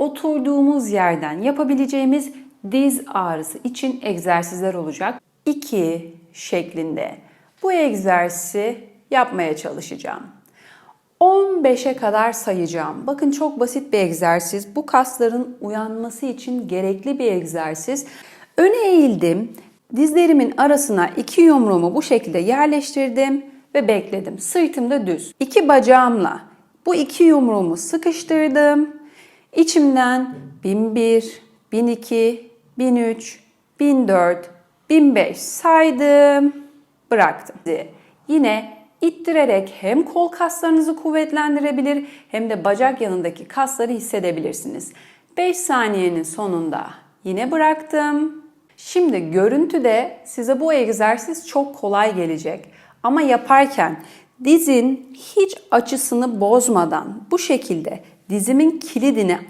oturduğumuz yerden yapabileceğimiz diz ağrısı için egzersizler olacak. 2 şeklinde. Bu egzersizi yapmaya çalışacağım. 15'e kadar sayacağım. Bakın çok basit bir egzersiz. Bu kasların uyanması için gerekli bir egzersiz. Öne eğildim. Dizlerimin arasına iki yumruğumu bu şekilde yerleştirdim ve bekledim. Sırtımda düz. İki bacağımla bu iki yumruğumu sıkıştırdım. İçimden 1001, 1002, 1003, 1004, 1005 saydım. Bıraktım. Yine ittirerek hem kol kaslarınızı kuvvetlendirebilir hem de bacak yanındaki kasları hissedebilirsiniz. 5 saniyenin sonunda yine bıraktım. Şimdi görüntüde size bu egzersiz çok kolay gelecek. Ama yaparken dizin hiç açısını bozmadan bu şekilde dizimin kilidini